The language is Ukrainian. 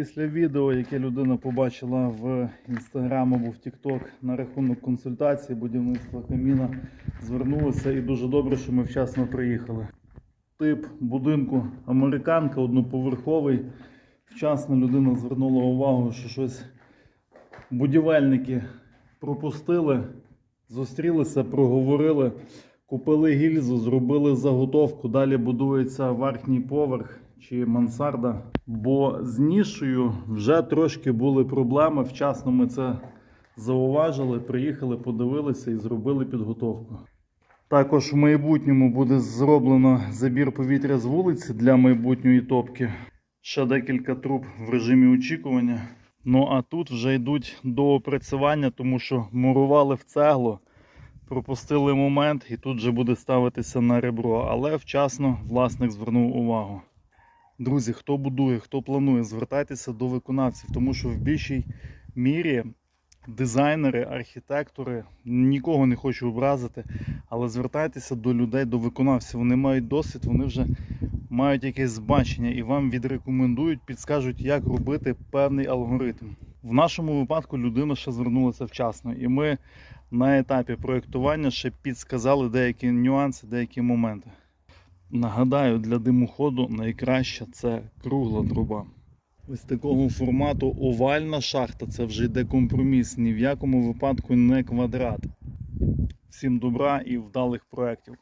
Після відео, яке людина побачила в інстаграм або в Тікток на рахунок консультації будівництва каміна, звернулася і дуже добре, що ми вчасно приїхали. Тип будинку американка, одноповерховий. Вчасно людина звернула увагу, що щось будівельники пропустили, зустрілися, проговорили, купили гільзу, зробили заготовку. Далі будується верхній поверх чи мансарда. Бо з нішею вже трошки були проблеми. Вчасно ми це зауважили, приїхали, подивилися і зробили підготовку. Також в майбутньому буде зроблено забір повітря з вулиці для майбутньої топки. Ще декілька труб в режимі очікування. Ну а тут вже йдуть до опрацювання, тому що мурували в цеглу, пропустили момент і тут вже буде ставитися на ребро. Але вчасно власник звернув увагу. Друзі, хто будує, хто планує, звертайтеся до виконавців, тому що в більшій мірі дизайнери, архітектори, нікого не хочу образити, але звертайтеся до людей, до виконавців. Вони мають досвід, вони вже мають якесь бачення і вам відрекомендують, підскажуть, як робити певний алгоритм. В нашому випадку людина ще звернулася вчасно, і ми на етапі проєктування ще підсказали деякі нюанси, деякі моменти. Нагадаю, для димоходу найкраща це кругла труба. Ось такого формату овальна шахта це вже йде компроміс, ні в якому випадку не квадрат. Всім добра і вдалих проєктів.